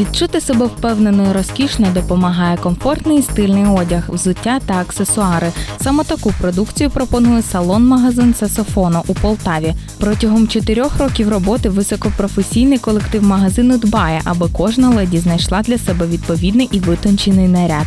Відчути себе впевнено і розкішно допомагає комфортний і стильний одяг, взуття та аксесуари. Саме таку продукцію пропонує салон-магазин Сасофоно у Полтаві. Протягом чотирьох років роботи високопрофесійний колектив магазину дбає, аби кожна леді знайшла для себе відповідний і витончений наряд.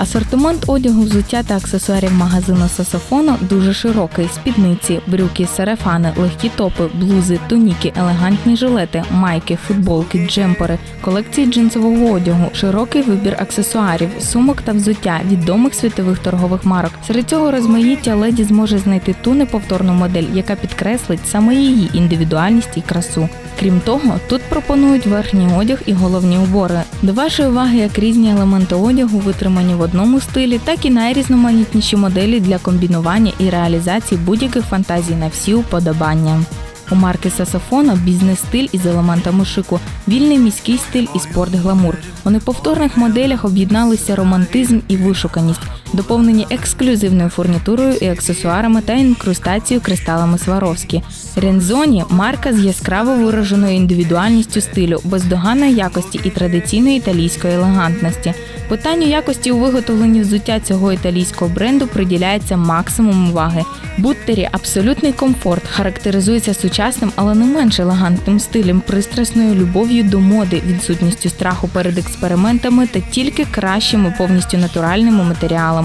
Асортимент одягу, взуття та аксесуарів магазину Сасофоно дуже широкий: спідниці, брюки, сарафани, легкі топи, блузи, туніки, елегантні жилети, майки, футболки, джемпери, колекції джинсового одягу, широкий вибір аксесуарів, сумок та взуття відомих світових торгових марок. Серед цього розмаїття леді зможе знайти ту неповторну модель, яка підкреслить саме її індивідуальність і красу. Крім того, тут пропонують верхній одяг і головні убори. До вашої уваги як різні елементи одягу витримані в одному стилі, так і найрізноманітніші моделі для комбінування і реалізації будь-яких фантазій на всі уподобання. У марки Сасофона бізнес-стиль із елементами шику, вільний міський стиль і спорт-гламур. У неповторних моделях об'єдналися романтизм і вишуканість, доповнені ексклюзивною фурнітурою і аксесуарами та інкрустацією кристалами Сваровські. Рензоні марка з яскраво вираженою індивідуальністю стилю, бездоганної якості і традиційної італійської елегантності. Питанню якості у виготовленні взуття цього італійського бренду приділяється максимум уваги. Буттері абсолютний комфорт, характеризується сучасним, але не менш елегантним стилем, пристрасною любов'ю до моди, відсутністю страху перед експериментами та тільки кращими повністю натуральними матеріалами.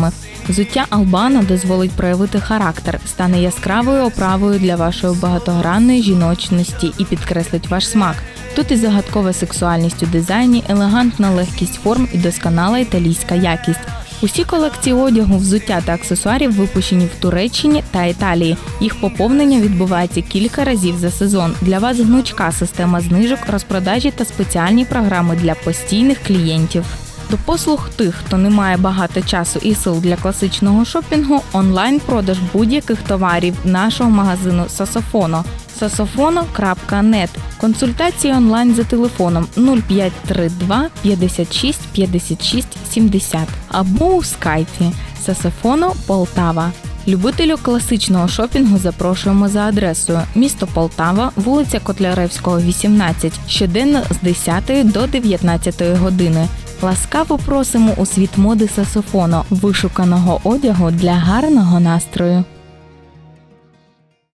Взуття Албана дозволить проявити характер, стане яскравою оправою для вашої багатогранної жіночності і підкреслить ваш смак. Тут і загадкова сексуальність у дизайні, елегантна легкість форм і досконала італійська якість. Усі колекції одягу, взуття та аксесуарів випущені в Туреччині та Італії. Їх поповнення відбувається кілька разів за сезон. Для вас гнучка система знижок, розпродажі та спеціальні програми для постійних клієнтів. До послуг тих, хто не має багато часу і сил для класичного шопінгу, онлайн-продаж будь-яких товарів нашого магазину Сасофоно sasofono.net. Консультації онлайн за телефоном 0532 56 56 70 або у скайпі Сасофоно Полтава. Любителю класичного шопінгу запрошуємо за адресою місто Полтава, вулиця Котляревського, 18, щоденно з 10 до 19 години. Ласкаво просимо у світ моди Сасофоно, вишуканого одягу для гарного настрою.